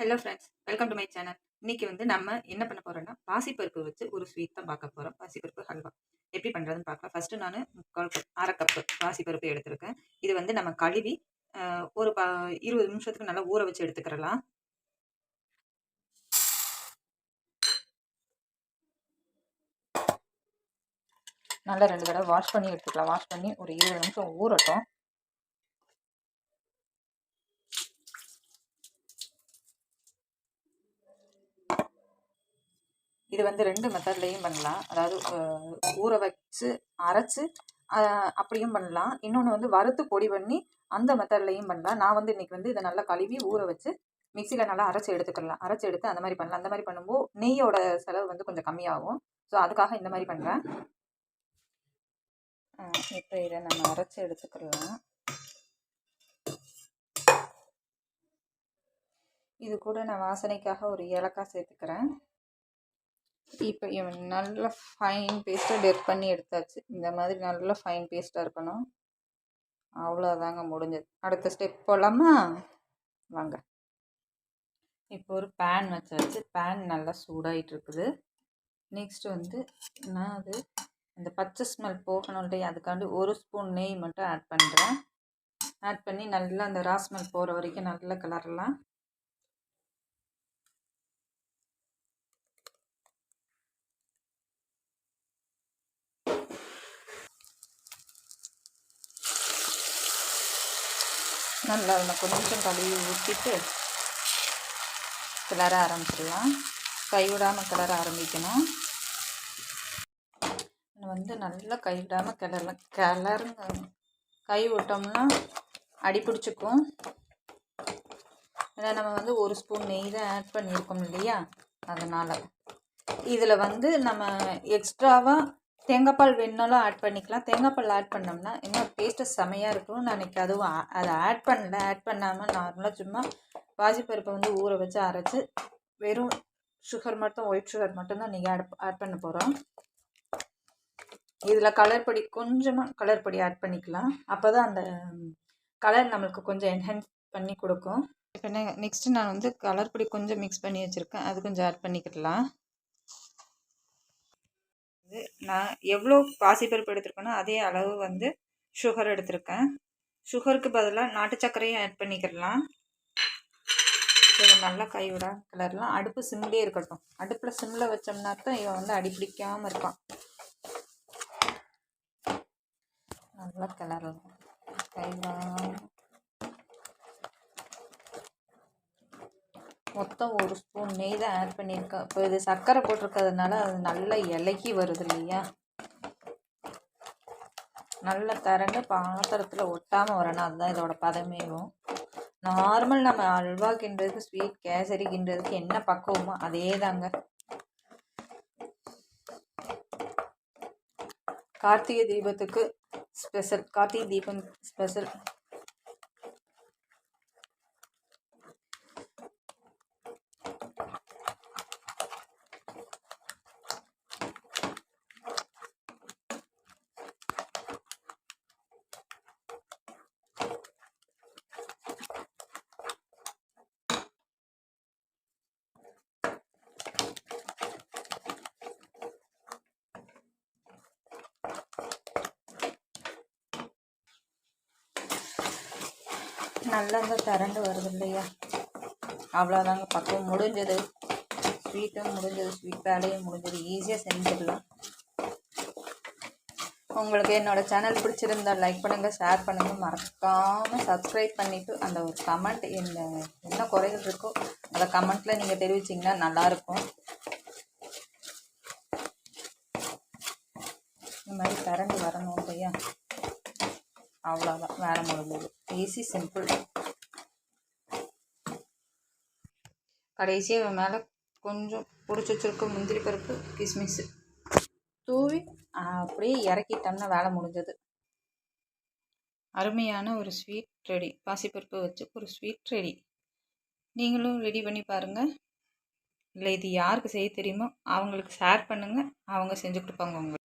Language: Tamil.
Hello friends welcome to my channel இன்னைக்கு வந்து நம்ம என்ன பண்ண போறோம்னா பாசிப்பருப்பு வச்சு ஒரு ஸ்வீட் தான் பார்க்க போறோம். பாசிப்பருப்பு ஹல்வா எப்படி பண்றதுன்னு பார்க்கலாம். ஃபர்ஸ்ட் நான் முக்கால் கப் அரை கப்பு பாசிப்பருப்பு எடுத்திருக்கேன். இது வந்து நம்ம கழுவி ஒரு ப இருபது நிமிஷத்துக்கு நல்லா ஊற வச்சு எடுத்துக்கிறலாம். நல்லா ரெண்டு தடவை வாஷ் பண்ணி எடுத்துக்கலாம். வாஷ் பண்ணி ஒரு இருபது நிமிஷம் ஊறட்டும். இது வந்து ரெண்டு மெத்தட்லேயும் பண்ணலாம். அதாவது ஊற வச்சு அரைச்சு அப்படியும் பண்ணலாம். இன்னொன்று வந்து வறுத்து பொடி பண்ணி அந்த மெத்தட்லேயும் பண்ணலாம். நான் வந்து இன்றைக்கி வந்து இதை நல்லா கழுவி ஊற வச்சு மிக்சியில் நல்லா அரைச்சி எடுத்துக்கலாம். அரைச்சி எடுத்து அந்த மாதிரி பண்ணலாம். அந்த மாதிரி பண்ணும்போது நெய்யோட செலவு வந்து கொஞ்சம் கம்மியாகும். ஸோ அதுக்காக இந்த மாதிரி பண்ணுறேன் இப்போ இதை நம்ம அரைச்சி எடுத்துக்கலாம். இது கூட நான் வாசனைக்காக ஒரு ஏலக்காய் சேர்த்துக்கிறேன். இப்போ இவன் நல்ல ஃபைன் பேஸ்ட்டாக டெட் பண்ணி எடுத்தாச்சு. இந்த மாதிரி நல்ல ஃபைன் பேஸ்ட்டாக இருக்கணும். அவ்வளோதாங்க முடிஞ்சது. அடுத்த ஸ்டெப் போகலாமா வாங்க. இப்போ ஒரு பேன் வச்சாச்சு. பேன் நல்லா சூடாகிட்டு இருக்குது நெக்ஸ்ட் வந்து நான் அது அந்த பச்சை ஸ்மெல் போகணும் இல்லையா? அதுக்காண்டி ஒரு ஸ்பூன் நெய் மட்டும் ஆட் பண்ணுறேன் ஆட் பண்ணி நல்லா அந்த ரா ஸ்மெல் போகிற வரைக்கும் நல்லா கிளறலாம் நல்லா அதில் கொஞ்சம் கழுவி ஊற்றிட்டு கிளற ஆரம்பிச்சிடலாம். கைவிடாமல் கிளற ஆரம்பிக்கணும். வந்து நல்லா கைவிடாமல் கிளறலாம் கிளறுங்க. கை விட்டோம்னா அடி பிடிச்சிக்கும். ஏன்னா நம்ம வந்து ஒரு ஸ்பூன் நெய் தான் ஆட் பண்ணியிருக்கோம் இல்லையா? அதனால். இதில் வந்து நம்ம எக்ஸ்ட்ராவாக தேங்காய்பால் வேணுனாலும் ஆட் பண்ணிக்கலாம். தேங்காய்பால் ஆட் பண்ணோம்னா இன்னும் டேஸ்ட்டு செமையாக இருக்கும் நான் அதுவும் அதை ஆட் பண்ணல. ஆட் பண்ணாமல் நார்மலாக சும்மா பாசிப்பருப்பை வந்து ஊற வச்சு அரைச்சி வெறும் சுகர் மட்டும் ஒயிட் சுகர் மட்டும்தான் நீங்கள் ஆட் ஆட் பண்ண போகிறோம் இதில் கலர் பொடி கொஞ்சமாக கலர் பொடி ஆட் பண்ணிக்கலாம். அப்போ தான் அந்த கலர் நம்மளுக்கு கொஞ்சம் என்ஹான்ஸ் பண்ணி கொடுக்கும். இப்போ நெக்ஸ்ட்டு நான் வந்து கலர் பொடி கொஞ்சம் மிக்ஸ் பண்ணி வச்சுருக்கேன். அது கொஞ்சம் ஆட் பண்ணிக்கிடலாம். வந்து நான் எவ்வளோ பாசிப்பருப்பு எடுத்திருக்கேனோ அதே அளவு வந்து சுகர் எடுத்திருக்கேன். சுகருக்கு பதிலாக நாட்டு சர்க்கரையும் ஆட் பண்ணிக்கிடலாம் இதை நல்லா கைவிட கிளறலாம். அடுப்பு சிம்லேயே இருக்கட்டும். அடுப்பில் சிம்மில் வச்சோம்னா தான் இவன் வந்து அடிப்பிடிக்காமல் இருப்பான். நல்லா கிளறலாம். கைவிடாம மொத்தம் ஒரு ஸ்பூன் நெய் தான் ஆட் பண்ணியிருக்கேன் இப்போ இது சர்க்கரை போட்டிருக்கிறதுனால அது நல்லா இலகி வருது இல்லையா? நல்லா திரண்டு பாத்திரத்தில் ஒட்டாமல் வரணும். அதுதான் இதோட பதமேவும் நார்மல் நம்ம அல்வா கிண்டுறதுக்கு ஸ்வீட் கேசரி கிண்டுறதுக்கு என்ன பக்குவமோ அதே தாங்க கார்த்திகை தீபத்துக்கு ஸ்பெஷல் கார்த்திகை தீபம் ஸ்பெஷல் நல்லா இந்த திரண்டு வருது இல்லையா? அவ்வளோதாங்க பக்கம் முடிஞ்சது. ஸ்வீட்டும் முடிஞ்சது. ஸ்வீட் வேலையும் முடிஞ்சது. ஈஸியாக செஞ்சிடலாம். உங்களுக்கு என்னோடய சேனல் பிடிச்சிருந்தா லைக் பண்ணுங்கள் ஷேர் பண்ணுங்கள் மறக்காமல் சப்ஸ்கிரைப் பண்ணிவிட்டு அந்த ஒரு கமெண்ட் என்ன என்ன குறைகள் இருக்கோ அந்த கமெண்ட்டில் நீங்கள் தெரிவிச்சிங்கன்னா நல்லாயிருக்கும். இந்த மாதிரி திரண்டு வரணும் இல்லையா? அவ்வளோதான் வேலை முடிஞ்சது ஈஸி சிம்பிள் கடைசியாக மேலே கொஞ்சம் பிடிச்சி வச்சுருக்க முந்திரி பருப்பு கிஸ்மிஸ். தூவி அப்படியே இறக்கிட்டோம்னா வேலை முடிஞ்சது. அருமையான ஒரு ஸ்வீட் ரெடி பாசிப்பருப்பு வச்சு ஒரு ஸ்வீட் ரெடி நீங்களும் ரெடி பண்ணி பாருங்கள் இல்லை இது யாருக்கு செய்ய தெரியுமோ அவங்களுக்கு ஷேர் பண்ணுங்கள் அவங்க செஞ்சு கொடுப்பாங்க உங்களுக்கு.